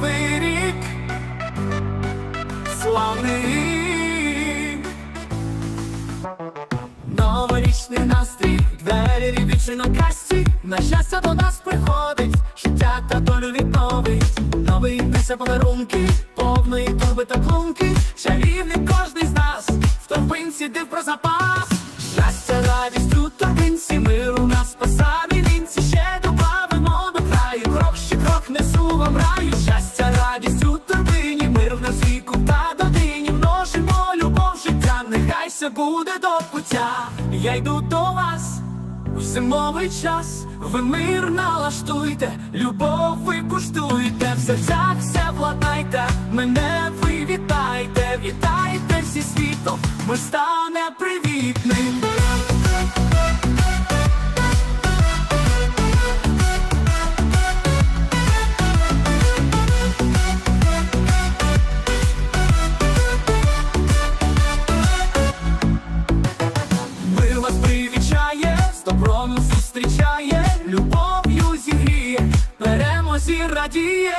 новий рік, славний новорічний настрій, двері рівчино касті, на щастя до нас приходить, життя та долю відновить, новий несе подарунки, повної турби та клунки, чарівний кожний з нас, в торбинці див про запас. Все буде до пуття. Я йду до вас. В зимовий час ви мир налаштуйте, любов ви куштуйте, в серцях все владнайте, мене ви вітайте, вітайте всі світом, ми стане привітним. Добром зустрічає, любов'ю зігріє, перемозі радіє.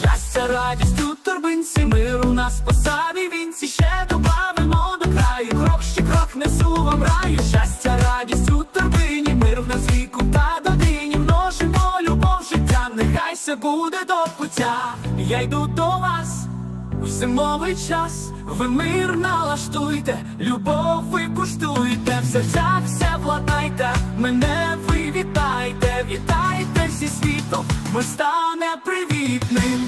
Щастя, радість у торбинці, мир у нас по вінці, ще добавимо до краю, крок ще крок несу вам раю. Щастя, радість у торбині, мир в нас віку та додині, множимо любов життя, нехай все буде до пуття. Я йду до вас. В зимовий час ви мир налаштуйте, любов ви куштуйте, в серцях все владнайте, мене ви вітайте, вітайте всі світом, ми стане привітним.